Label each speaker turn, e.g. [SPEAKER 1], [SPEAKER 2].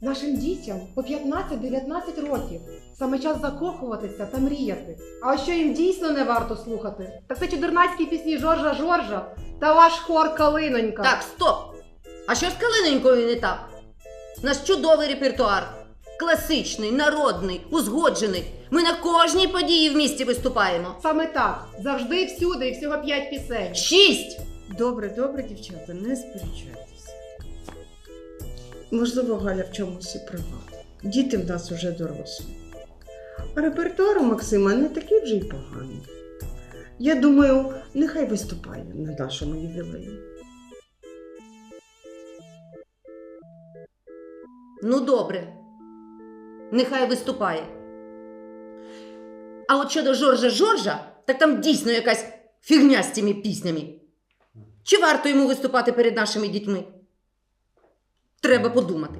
[SPEAKER 1] Нашим дітям по 15-19 років. Саме час закохуватися та мріяти. А ось що їм дійсно не варто слухати, так це чудернацькі пісні Жоржа Жоржа та ваш хор Калинонька.
[SPEAKER 2] Так, стоп! А що з калинонькою не так? У нас чудовий репертуар. Класичний, народний, узгоджений. Ми на кожній події в місті виступаємо.
[SPEAKER 1] Саме так. Завжди, всюди і всього 5 пісень.
[SPEAKER 2] Шість!
[SPEAKER 3] Добре, добре, дівчата, не сперечайтеся. Можливо, Галя в чомусь і права. Діти в нас уже дорослі. А репертуар у Максима не такий вже й поганий. Я думаю, нехай виступає на нашому ювілеї.
[SPEAKER 2] Ну, добре. Нехай виступає. А от щодо Жоржа Жоржа, так там дійсно якась фігня з цими піснями. Чи варто йому виступати перед нашими дітьми? Треба подумати.